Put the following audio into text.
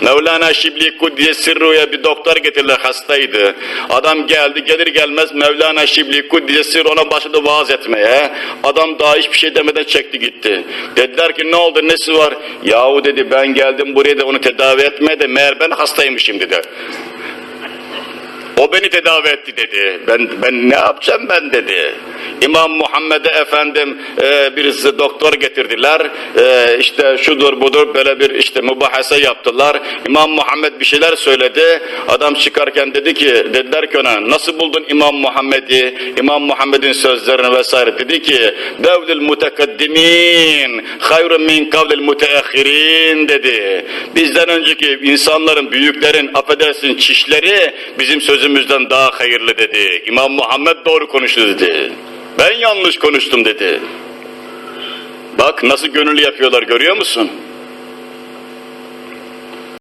Mevlana Şibli Kudüs'e Sirru'ya bir doktor getirdiler hastaydı. Adam geldi gelir gelmez Mevlana Şibli Kudüs'e Sirru ona başladı vaaz etmeye. Adam daha hiçbir şey demeden çekti gitti. Dediler ki ne oldu nesi var? Yahu dedi ben geldim buraya da onu tedavi etmeye de meğer ben hastaymışım dedi. O beni tedavi etti dedi. Ben ben ne yapacağım ben dedi. İmam Muhammed'e efendim e, birisi doktor getirdiler. E, işte şudur budur böyle bir işte mübahase yaptılar. İmam Muhammed bir şeyler söyledi. Adam çıkarken dedi ki dediler ki ona nasıl buldun İmam Muhammed'i? İmam Muhammed'in sözlerini vesaire dedi ki devlül mutekaddimin hayrun min kavlil muteahhirin dedi. Bizden önceki insanların büyüklerin affedersin çişleri bizim sözümüzden daha hayırlı dedi. İmam Muhammed doğru konuştu dedi. Ben yanlış konuştum dedi. Bak nasıl gönüllü yapıyorlar görüyor musun?